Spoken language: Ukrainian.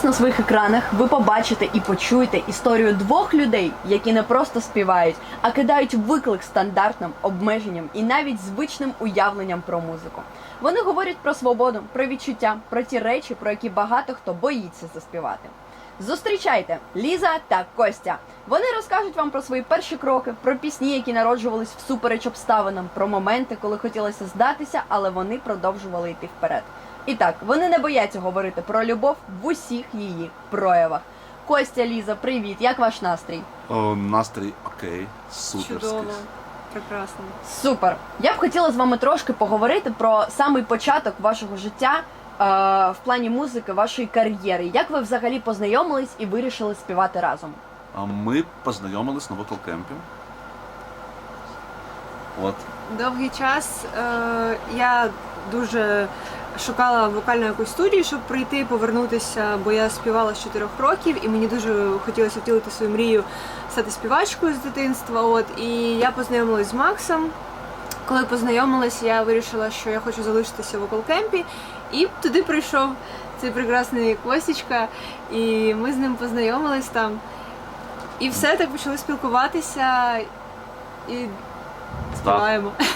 Зараз на своїх екранах ви побачите і почуєте історію двох людей, які не просто співають, а кидають виклик стандартним обмеженням і навіть звичним уявленням про музику. Вони говорять про свободу, про відчуття, про ті речі, про які багато хто боїться заспівати. Зустрічайте Ліза та Костя. Вони розкажуть вам про свої перші кроки, про пісні, які народжувались всупереч обставинам, про моменти, коли хотілося здатися, але вони продовжували йти вперед. І так, вони не бояться говорити про любов в усіх її проявах. Костя, Ліза, привіт! Як ваш настрій? О, настрій окей, суперський. Чудово, прекрасно. Супер! Я б хотіла з вами трошки поговорити про самий початок вашого життя е, в плані музики, вашої кар'єри. Як ви взагалі познайомились і вирішили співати разом? А Ми познайомились на вокал-кемпі. От. Довгий час е, я дуже шукала вокальну якусь студію, щоб прийти, повернутися, бо я співала з 4 років, і мені дуже хотілося втілити свою мрію стати співачкою з дитинства. От і я познайомилась з Максом. Коли познайомилась, я вирішила, що я хочу залишитися в вокал-кемпі, і туди прийшов цей прекрасний Костічка, і ми з ним познайомились там. І все так почали спілкуватися і Tá? Stop. Doraemon.